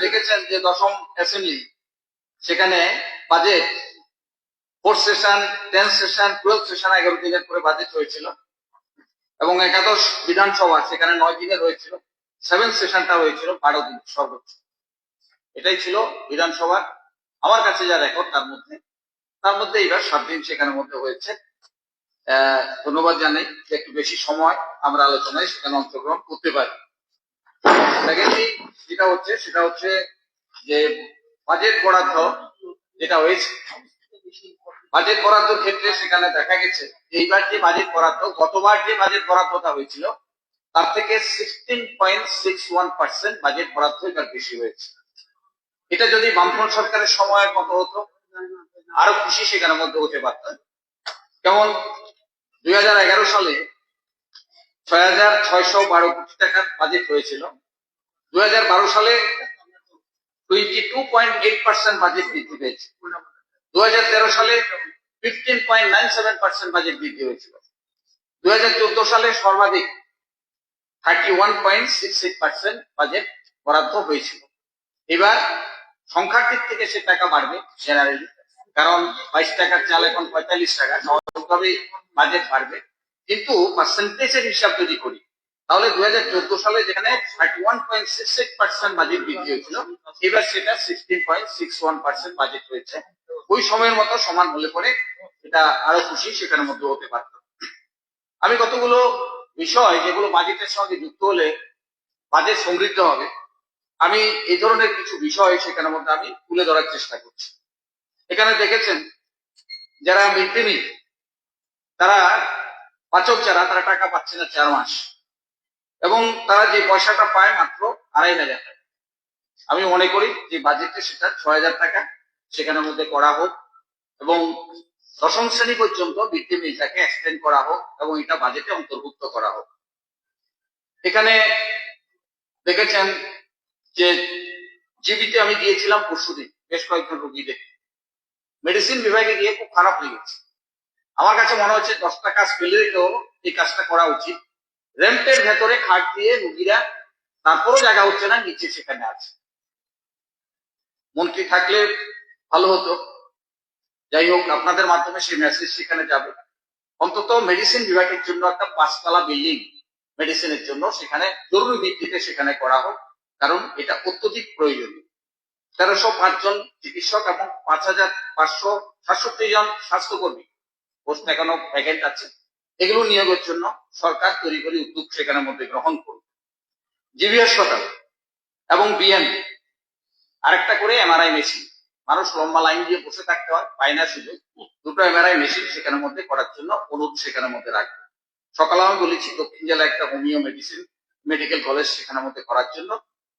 দেখেছেন যে দশম অ্যাসেম্বলি সেখানে budget fourth session tenth session twelve session এগারো দিনের করে বাজেট হয়েছিল। এবং একাদশ বিধানসভা সেখানে নয় দিনের হয়েছিল। সেভেন সেশনটা হয়েছিল বারো দিন সর্বোচ্চ। এটাই ছিল বিধানসভার আমার কাছে যা রেকর্ড তার মধ্যে। তার মধ্যে এবার সাত দিন সেখানের মধ্যে হয়েছে। আহ, ধন্যবাদ জানাই যে একটু বেশি সময় আমরা আলোচনায় সেখানে অংশগ্রহণ করতে পারি। যেটা হচ্ছে, সেটা হচ্ছে যে বাজেট বরাদ্দ, যেটা হয়েছে বাজেট বরাদ্দর ক্ষেত্রে সেখানে দেখা গেছে, এইবার যে বাজেট বরাদ্দ, গতবার যে বাজেট বরাদ্দটা হয়েছিল, তার থেকে sixteen point six one percent budget বরাদ্দ এবার বেশি হয়েছে। এটা যদি বামফ্রন্ট সরকারের সময়ের মতো হতো? আরও খুশি সেখানের মধ্যে হতে পারতেন যেমন দুই হাজার এগারো সালে ছয় হাজার ছয়শো বারো কোটি টাকার বাজেট হয়েছিল। দুই হাজার বারো সালে twenty two point eight percent budget বৃদ্ধি পেয়েছে। দু হাজার তেরো সালে fifteen point nine seven percent budget বৃদ্ধি হয়েছিল। দু হাজার চোদ্দ সালে সর্বাধিক thirty one point six eight percent budget বরাদ্দ হয়েছিল। এবার সংখ্যার দিক থেকে সে টাকা বাড়বে জেনারেলি কারণ বাইশ টাকার চাল এখন পঁয়তাল্লিশ টাকা। স্বাভাবিকভাবে বাজেট বাড়বে। কিন্তু পার্সেন্টেজের হিসাব যদি করি, তাহলে দুই হাজার চোদ্দ সালে যেখানে thirty one point six eight percent budget বৃদ্ধি হয়েছিল, এবার সেটা sixteen point six one percent budget হয়েছে। ওই সময়ের মতো সমান হলে পরে এটা আরও খুশি, সেখানের মধ্যে হতে পারত। আমি কতগুলো বিষয় যেগুলো বাজেটের সঙ্গে যুক্ত হলে বাজেট সমৃদ্ধ হবে, আমি এই ধরনের কিছু বিষয় সেখানের মধ্যে আমি তুলে ধরার চেষ্টা করছি। এখানে দেখেছেন, যারা মিড তারা পাচক যারা, তারা টাকা পাচ্ছে না চার মাস। এবং তারা যে পয়সাটা পায় মাত্র আড়াই হাজার টাকা। আমি মনে করি যে বাজেটে সেটা ছয় হাজার টাকা সেখানের মধ্যে করা হোক এবং দশম শ্রেণি পর্যন্ত ডে মিলটাকে এক্সটেন্ড করা হোক এবং এটা বাজেটে অন্তর্ভুক্ত করা হোক। এখানে দেখেছেন যে জিবিতে আমি গিয়েছিলাম পরশুদিন, বেশ কয়েকজন রোগী দেখে। মেডিসিন বিভাগে গিয়ে খুব খারাপ লেগেছে আমার কাছে মনে হচ্ছে দশটা কাজ ফেলে রেখেও এই কাজটা করা উচিত। র্যাম্পের ভেতরে খাট দিয়ে রুগীরা, তারপরও জায়গা হচ্ছে না, নিচে সেখানে আছে। মন্ত্রী থাকলে ভালো হতো। যাই হোক, আপনাদের মাধ্যমে সেই মেসেজ সেখানে যাবে। অন্তত মেডিসিন বিভাগের জন্য একটা পাঁচতলা বিল্ডিং মেডিসিনের জন্য সেখানে জরুরি ভিত্তিতে সেখানে করা হোক, কারণ এটা অত্যধিক প্রয়োজনীয়। তেরোশো পাঁচজন চিকিৎসক এবং পাঁচ হাজার পাঁচশো সাতষট্টি জন স্বাস্থ্যকর্মী। পোস্ট এখনও ভ্যাকেন্ট আছে। এগুলো নিয়োগের জন্য সরকার তৈরি করে উদ্যোগ সেখানের মধ্যে গ্রহণ করবে। জিবি হাসপাতাল এবং বিএনপি আরেকটা করে এমআরআই মেশিন মানুষ লম্বা লাইন দিয়ে বসে থাকতে হয়, পায় না সুযোগ দুটো এমআরআই মেশিন সেখানের মধ্যে করার জন্য অনুরোধ সেখানের মধ্যে রাখবে। সকালে আমি বলেছি, দক্ষিণ জেলায় একটা হোমিও মেডিসিন মেডিকেল কলেজ সেখানের মধ্যে করার জন্য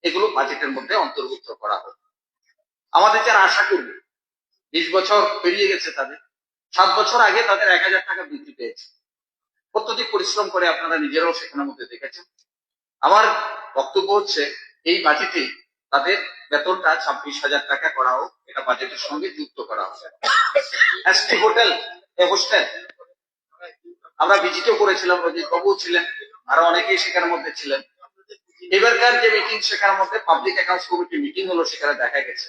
এগুলো বাজেটের মধ্যে অন্তর্ভুক্ত করা হবে আমাদের যারা আশা করবে, বিশ বছর পেরিয়ে গেছে তাদের। সাত বছর আগে তাদের এক হাজার টাকা বৃদ্ধি পেয়েছে। অত্যধিক পরিশ্রম করে আপনারা নিজেরাও সেখানের মধ্যে দেখেছেন। আমার বক্তব্য হচ্ছে, এই বাজেটে তাদের বেতনটা ছাব্বিশ হাজার টাকা করা হোক এটা বাজেটের সঙ্গে যুক্ত করা এসটি হোটেল হোস্টেল। আমরা ভিজিটও করেছিলাম রজিত বাবু ছিলেন, আরও অনেকেই সেখানের মধ্যে ছিলেন। এবারকার যে মিটিং সেখানের মধ্যে পাবলিক অ্যাকাউন্টস কমিটি মিটিং হলো, সেখানে দেখা গেছে।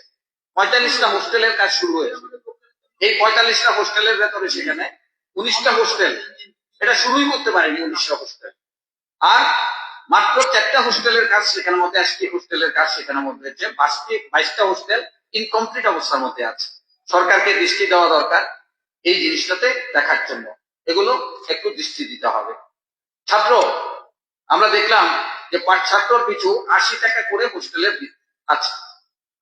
পঁয়তাল্লিশটা হোস্টেলের কাজ শুরু হয়েছে। এই পঁয়তাল্লিশটা হোস্টেলের ভেতরে সেখানে উনিশটা হোস্টেল এটা শুরুই করতে পারেনি উনিশটা হোস্টেল আর মাত্র চারটা হোস্টেলের কাজ সেখানের মধ্যে আজকে হোস্টেলের কাজ সেখানের মধ্যে হচ্ছে পাঁচটি, বাইশটা হোস্টেল ইনকমপ্লিট অবস্থার মধ্যে আছে। সরকারকে দৃষ্টি দেওয়া দরকার এই জিনিসটাতে দেখার জন্য। এগুলো একটু দৃষ্টি দিতে হবে। ছাত্র, আমরা দেখলাম যে পাঁচ ছাত্রর পিছু আশি টাকা করে হোস্টেলের আছে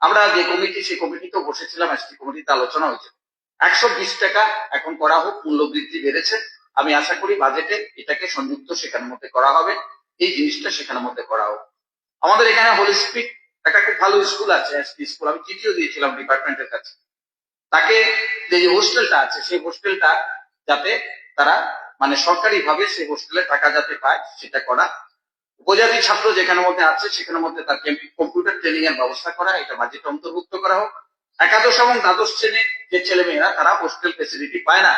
আমরা যে কমিটি, সেই কমিটিতে বসেছিলাম এসটি কমিটিতে আলোচনা হয়েছে। একশো বিশ টাকা এখন করা হোক মূল্য বৃদ্ধি বেড়েছে। আমি আশা করি বাজেটে এটাকে সংযুক্ত সেখানের মধ্যে করা হবে, এই জিনিসটা সেখানের মধ্যে করা হোক। আমাদের এখানে হোলি স্পিক একটা খুব ভালো স্কুল আছে এসপি স্কুল, আমি চিঠিও দিয়েছিলাম ডিপার্টমেন্টের কাছে। তাকে যে হোস্টেলটা আছে, সেই হোস্টেলটা যাতে তারা মানে সরকারি ভাবে সেই হোস্টেলে টাকা যাতে পায়, সেটা করা। উপজাতি ছাত্র যেখানের মধ্যে আছে, সেখানের মধ্যে তার কম্পিউটার ট্রেনিং এর ব্যবস্থা করা, এটা বাজেটে অন্তর্ভুক্ত করা হোক। একাদশ এবং দ্বাদশ শ্রেণির যে ছেলে মেয়েরা তারা হোস্টেল ফেসিলিটি পায় না।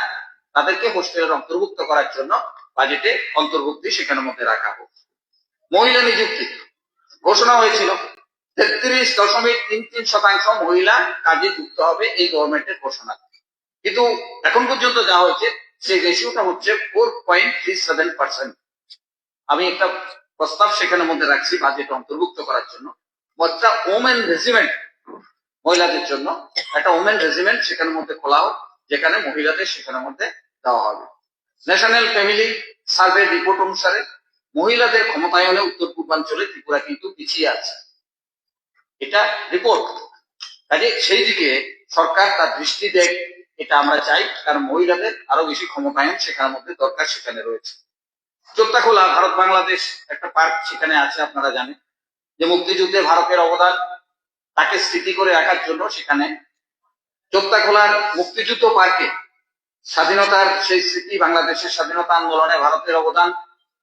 তাদেরকে হোস্টেলের অন্তর্ভুক্ত করার জন্য বাজেটে অন্তর্ভুক্তি সেখানের মধ্যে রাখা হোক। মহিলা নিযুক্তি। ঘোষণা হয়েছিল, তেত্রিশ দশমিক তিন তিন শতাংশ মহিলা কাজে যুক্ত হবে এই গভর্নমেন্টের ঘোষণা। কিন্তু এখন পর্যন্ত যা হয়েছে, সেই রেশিওটা হচ্ছে four point three seven percent আমি একটা প্রস্তাব সেখানে মধ্যে রাখছি বাজেট অন্তর্ভুক্ত করার জন্য। একটা ওমেন রেজিমেন্ট মহিলাদের জন্য একটা ওমেন রেজিমেন্ট সেখানের মধ্যে খোলা হোক যেখানে মহিলাদের সেখানের মধ্যে দেওয়া হবে। ন্যাশনাল ফ্যামিলি সার্ভে রিপোর্ট অনুসারে মহিলাদের ক্ষমতায়নে উত্তর পূর্বাঞ্চলে ত্রিপুরা কিন্তু পিছিয়ে আছে। এটা রিপোর্ট কাজে সেই দিকে সরকার তার দৃষ্টি দেখ এটা আমরা চাই, কারণ মহিলাদের আরও বেশি ক্ষমতায়ন সেখানের মধ্যে দরকার সেখানে রয়েছে। খোলা ভারত বাংলাদেশ একটা পার্ক সেখানে আছে, আপনারা জানেন। যে মুক্তিযুদ্ধে ভারতের অবদান তাকে স্মৃতি করে রাখার জন্য সেখানে খোলার মুক্তিযুদ্ধ পার্কে স্বাধীনতার সেই স্মৃতি, বাংলাদেশের স্বাধীনতা আন্দোলনে ভারতের অবদান,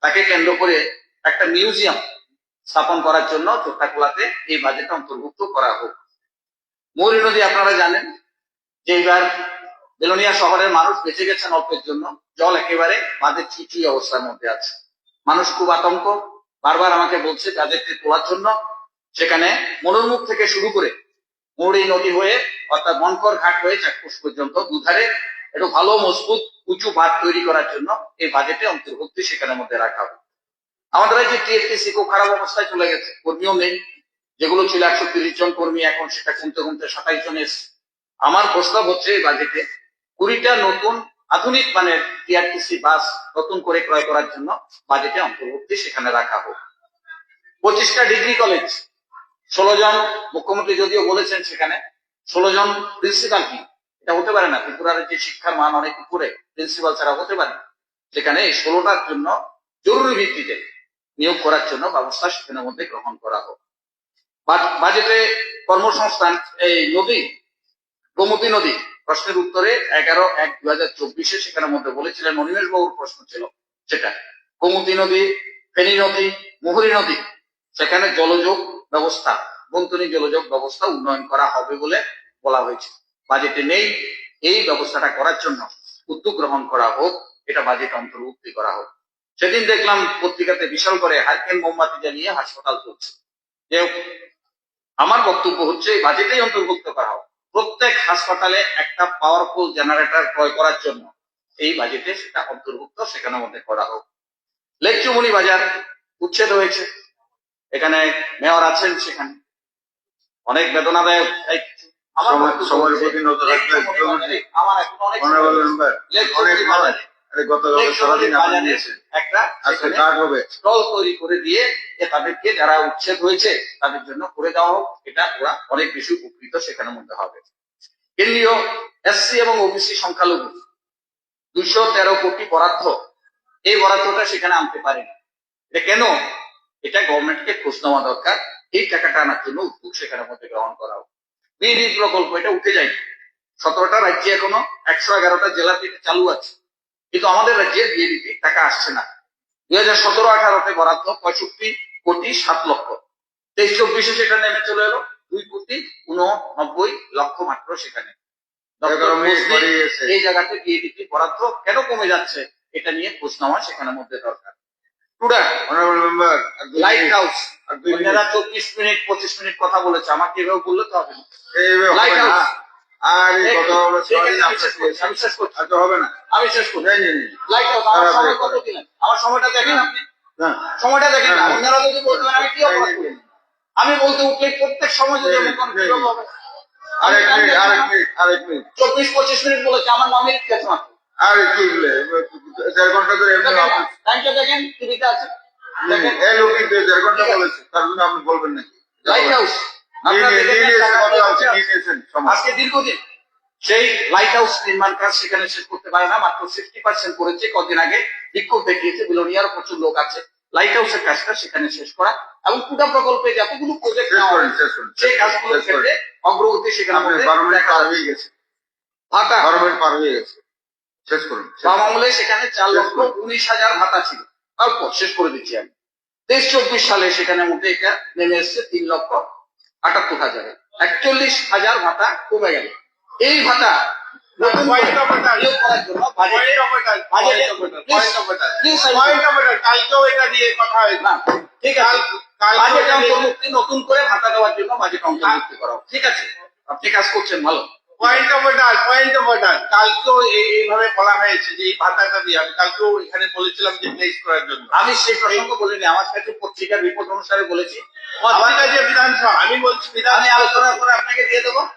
তাকে কেন্দ্র করে একটা মিউজিয়াম স্থাপন করার জন্য খোলাতে এই বাজেট অন্তর্ভুক্ত করা হোক। মৌরি নদী আপনারা জানেন যে এইবার বেলোনিয়া শহরের মানুষ বেঁচে গেছেন অল্পের জন্য। জল একেবারে বাঁধের চুচুই অবস্থার মধ্যে আছে। মানুষ খুব আতঙ্ক। বারবার আমাকে বলছে বাজেটকে তোলার জন্য সেখানে মনোরমুখ থেকে শুরু করে মৌরি নদী হয়ে, অর্থাৎ মনকর ঘাট হয়ে চাক্ষুষ পর্যন্ত দুধারে একটু ভালো, মজবুত, উঁচু বাঁধ তৈরি করার জন্য এই বাজেটে অন্তর্ভুক্তি সেখানের মধ্যে রাখা হবে। আমাদের এই যে টিএফটিসি খুব খারাপ অবস্থায় চলে গেছে, কর্মীও নেই। যেগুলো ছিল একশো তিরিশ জন কর্মী, এখন সেটা কমতে কমতে সাতাইশ জন এসছে। আমার প্রস্তাব হচ্ছে এই বাজেটে কুড়িটা নতুন আধুনিক মানের টিআরটিসি বাস নতুন করে ক্রয় করার জন্য বাজেটে অন্তর্ভুক্তি সেখানে রাখা হোক। পঁচিশটা ডিগ্রি কলেজ ষোলো জন মুখ্যমন্ত্রী যদিও বলেছেন সেখানে, ষোলো জন প্রিন্সিপাল কি? এটা হতে পারে না, ত্রিপুরার যে শিক্ষার মান অনেক উপরে প্রিন্সিপাল ছাড়া হতে পারে। সেখানে এই ষোলোটার জন্য জরুরি ভিত্তিতে নিয়োগ করার জন্য ব্যবস্থা সেখানের মধ্যে গ্রহণ করা হোক। বাজেটে কর্মসংস্থান, এই নদী, গোমতী নদী, প্রশ্নের উত্তরে এগারো এক দু হাজার চব্বিশে সেখানের মধ্যে বলেছিলেন অনিমেষ বাবুর প্রশ্ন ছিল সেটা। গোমতী নদী, ফেনী নদী, মুহুরী নদী, সেখানে জলযোগ ব্যবস্থা বন্তনী জলযোগ ব্যবস্থা উন্নয়ন করা হবে বলে বলা হয়েছে। বাজেটে নেই এই ব্যবস্থাটা করার জন্য উদ্যোগ গ্রহণ করা হোক, এটা বাজেট অন্তর্ভুক্তি করা হোক। সেদিন দেখলাম পত্রিকাতে বিশাল করে হারকেন মোমবাতি জ্বালিয়ে হাসপাতাল চলছে। যে আমার বক্তব্য হচ্ছে এই বাজেটেই অন্তর্ভুক্ত করা হোক। প্রত্যেক হাসপাতালে একটা পাওয়ারফুল জেনারেটর ক্রয় করার জন্য এই বাজেটে সেটা অন্তর্ভুক্ত সেখানের মধ্যে করা হোক। লেকচুমনি বাজার উচ্ছেদ হয়েছে। এখানে মেয়র আছেন সেখানে। অনেক বেদনাদায়ক প্রতি নজর তাদেরকে যারা উচ্ছেদ হয়েছে তাদের জন্য করে দেওয়া হোক। এটা ওরা অনেক বেশি উপকৃত সেখানের মধ্যে হবে। কেন্দ্রীয় এসসি এবং ওবিসি সংখ্যালঘু দুশো তেরো কোটি বরাদ্দ। এই বরাদ্দটা সেখানে আনতে পারেনি। এটা কেন? এটা গভর্নমেন্টকে খোঁজ নেওয়া দরকার। এই টাকাটা আনার জন্য উদ্যোগ সেখানের মধ্যে গ্রহণ করা হোক। বিডি প্রকল্প এটা উঠে যায়নি। সতেরোটা রাজ্যে এখনও একশো এগারোটা জেলাতে এটা চালু আছে। কিন্তু আমাদের রাজ্যে বিএডিপি টাকা আসছে না। দুই হাজার সতেরো আঠারোতে বরাদ্দ পঁয়ষট্টি কোটি সাত লক্ষ। তেইশ চব্বিশে সেটা নেমে চলে এলো দুই কোটি উননব্বই লক্ষ মাত্র সেখানে। এই জায়গাতে বিএডিপি বরাদ্দ কেন কমে যাচ্ছে এটা নিয়ে খোঁজ নেওয়া সেখানের মধ্যে দরকার। টুডা অনারেবল মেম্বার লাইট হাউস আর দুই মিনিট। যারা চব্বিশ মিনিট পঁচিশ মিনিট কথা বলেছে আমাকে এভাবে বললে তো হবে না। এইভাবে হবে লাইট হাউস আর এই কথা হলো সরি আমি শেষ করছি, আমি শেষ করছি। আর তো হবে না। আমি শেষ করছি। নেই নেই নেই। লাইট হাউস আমার সময় কত দিলেন? আমার সময়টা দেখেন আপনি। সময়টা দেখেন না হ্যাঁ। যদি বলতেন আমি কি অপরাধ করি? আমি বলতে উঠলে প্রত্যেক সময় যদি। বিরোধ হবে আরেক মিনিট আরেক মিনিট আরেক মিনিট। চব্বিশ পঁচিশ মিনিট বলেছে আমার মামির মাত্র। আর উঠলে দেড় ঘণ্টা ধরে এমনি দেখেন টাইমটা দেখেন টিভিতে আছে। দেখেন। এই দেড় ঘণ্টা বলেছে তার জন্য আপনি বলবেন নাকি? লাইট হাউস নিয়ে নিয়ে- নিয়ে নিয়েছেন কথা হচ্ছে আজকে নিয়ে নিয়েছেন সমস্যা। দীর্ঘদিন সেই লাইট হাউস নির্মাণ কাজ সেখানে শেষ করতে পারে না মাত্র সিক্সটি পার্সেন্ট করেছে কদিন আগে বিক্ষোভ দেখিয়েছে বিলোনিয়ার প্রচুর লোক আছে। লাইট হাউসের কাজটা সেখানে শেষ করা এবং পুটা প্রকল্পে যতগুলো প্রজেক্ট সেই কাজগুলোর। ক্ষেত্রে অগ্রগতি সেখানে বারো মিনিট পার হয়ে গেছে। পার হয়ে গেছে। শেষ করুন বাম আমলে সেখানে চার লক্ষ উনিশ হাজার ভাতা ছিল। অল্প শেষ করে দিচ্ছি আমি। তেইশ চব্বিশ সালে সেখানে মধ্যে এটা নেমে এসছে তিন লক্ষ আটাত্তর হাজারে। একচল্লিশ হাজার ভাতা কমে গেল। এই ভাতা নতুন করে ভাতা দেওয়ার জন্য বাজেট অন্তর্ভুক্তি করা ঠিক আছে? আপনি কাজ করছেন ভালো। Point of order point of order কালকেও এইভাবে বলা হয়েছে যে এই ভাতাটা দিয়ে আমি কালকেও এখানে বলেছিলাম যে প্লেস করার জন্য। আমি সেই প্রসঙ্গ বলিনি আমার কাছে পত্রিকার রিপোর্ট অনুসারে বলেছি। আমার কাছে বিধানসভা আমি বলছি আমি আলোচনা করে আপনাকে দিয়ে দেবো।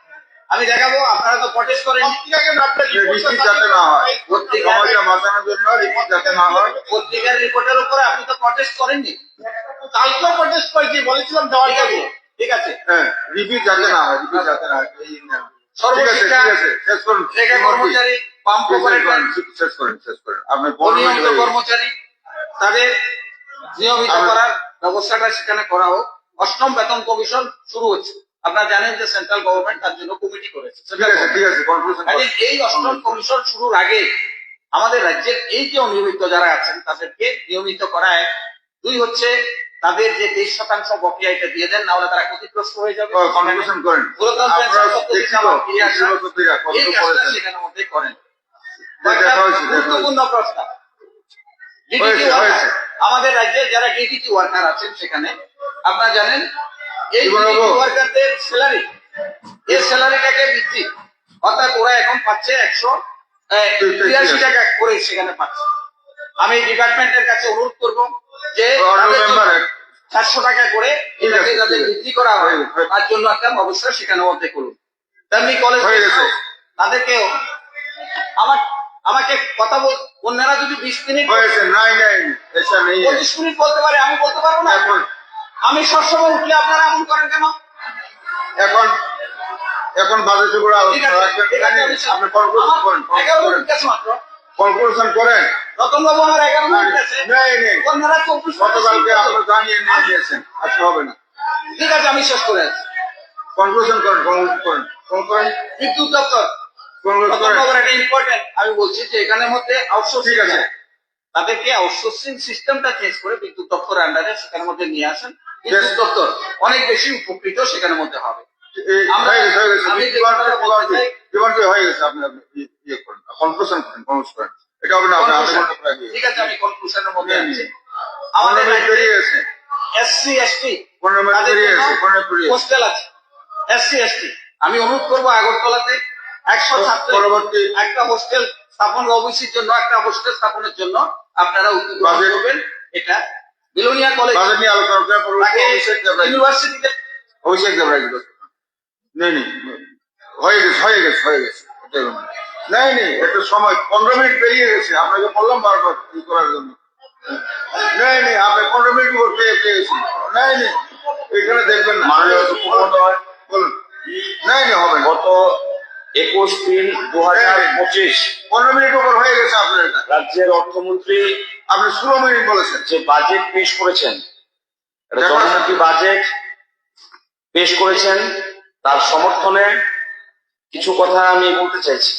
আমি দেখাবো আপনারা তো প্রটেস্ট করেন। পত্রিকাকে রিপিট যাতে না হয়। পত্রিকা- সময়টা বাঁচানোর জন্য রিপিট যাতে না হয়। পত্রিকার রিপোর্টের উপরে আপনি তো প্রটেস্ট করেননি। কালকেও প্রটেস্ট করেছি বলেছিলাম দেওয়ার ঠিক ঠিক আছে। হ্যাঁ রিপিট যাতে না হয় রিপিট যাতে না হয় কর্মচারী তাদের নিয়মিত করার ব্যবস্থাটা সেখানে করা হোক। অষ্টম বেতন কমিশন শুরু হচ্ছে। আপনারা জানেন যে সেন্ট্রাল গভর্নমেন্ট তার জন্য কমিটি করেছে। ঠিক ঠিক আছে এই অষ্টম কমিশন শুরুর আগে আমাদের রাজ্যের এই যে অনিয়মিত যারা আছেন তাদেরকে নিয়মিত করা এক দুই হচ্ছে তাদের যে তেইশ শতাংশ বকেয়া এটা দিয়ে দেন না হলে তারা ক্ষতিগ্রস্ত হয়ে যাবে। করেন। সেখানের মধ্যে গুরুত্বপূর্ণ প্রস্তাব। আমাদের রাজ্যে যারা ডিডিটি ওয়ার্কার আছেন সেখানে আপনারা জানেন এই ওয়ার্কারদের স্যালারি এই স্যালারিটাকে বৃদ্ধি। অর্থাৎ ওরা এখন পাচ্ছে একশো তিরাশি টাকা করে সেখানে পাচ্ছে। আমি ডিপার্টমেন্টের কাছে অনুরোধ করব যে। চারশো টাকা করে যাতে ঠিক করা হয়। তার জন্য একটা ব্যবস্থা সেখানে মধ্যে করুন তেমনি কলেজ হয়ে গেছে। তাদেরকেও আমার আমাকে কথা বল অন্যরা যদি বিশ মিনিট হয়েছে নাই নাই পঁচিশ মিনিট বলতে পারে আমি বলতে পারব না? এখন। আমি সবসময় উঠলে আপনারা এমন করেন কেন? এখন এখন বাজে টুকুরা কনক্লুশন করেন কনক্লুশন করেন। রতন আমার এগারো মিনিট আছে। নেই নেই। চব্বিশ গতকালকে শুনতে জানিয়ে নিয়ে নিয়েছেন আজকে হবে না। ঠিক আছে আমি শেষ করে কনক্লুশন করেন কনক্লুশন করেন। বিদ্যুৎ দপ্তর। কনক্লুশন আমি বলছি যে এখানের মধ্যে আউটসোর্সিং ঠিক আছে। তাদেরকে আউটসোর্সিং সিস্টেমটা চেঞ্জ করে বিদ্যুৎ দপ্তরের আন্ডারে সেখানের মধ্যে নিয়ে আসেন। বিদ্যুৎ দপ্তর অনেক বেশি উপকৃত সেখানের মধ্যে হবে। হয়ে গেছে হয়ে গেছে। আপনি আপনি ইয়ে করেন। কনক্লুশন করেন কনক্লুশন করেন। এটা হবে না ঠিক আছে আমি কনক্লুশনের মধ্যে আছি। আমাদের এসসি এসটি। হোস্টেল আছে। এসসি এসটি আমি অনুরোধ করব আগরতলাতে একশো ছাত্র পরবর্তী একটা হোস্টেল স্থাপন ওবিসির জন্য একটা হোস্টেল স্থাপনের জন্য আপনারা উদ্যোগ করবেন। এটা বিলোনিয়া কলেজ নিয়ে আলোচনা ইউনিভার্সিটিতে অভিষেক দেবরাজ নেই হয়ে গেছে হয়ে গেছে হয়ে গেছে। নেই একটা সময় পনেরো মিনিট পেরিয়ে গেছে আপনাকে বললাম বারবার কি করার জন্য। নেই আপনি পনেরো মিনিট উপর পেয়ে পেয়েছেন। নেই নেই এখানে দেখবেন মাননীয় বলুন। হবে গত একুশ তিন দু হাজার পঁচিশ পনেরো মিনিট উপর হয়ে গেছে আপনার এটা। রাজ্যের অর্থমন্ত্রী আপনি ষোলো মিনিট বলেছেন। যে বাজেট পেশ করেছেন। জনমুখী বাজেট পেশ করেছেন তার সমর্থনে কিছু কথা আমি বলতে চাইছি।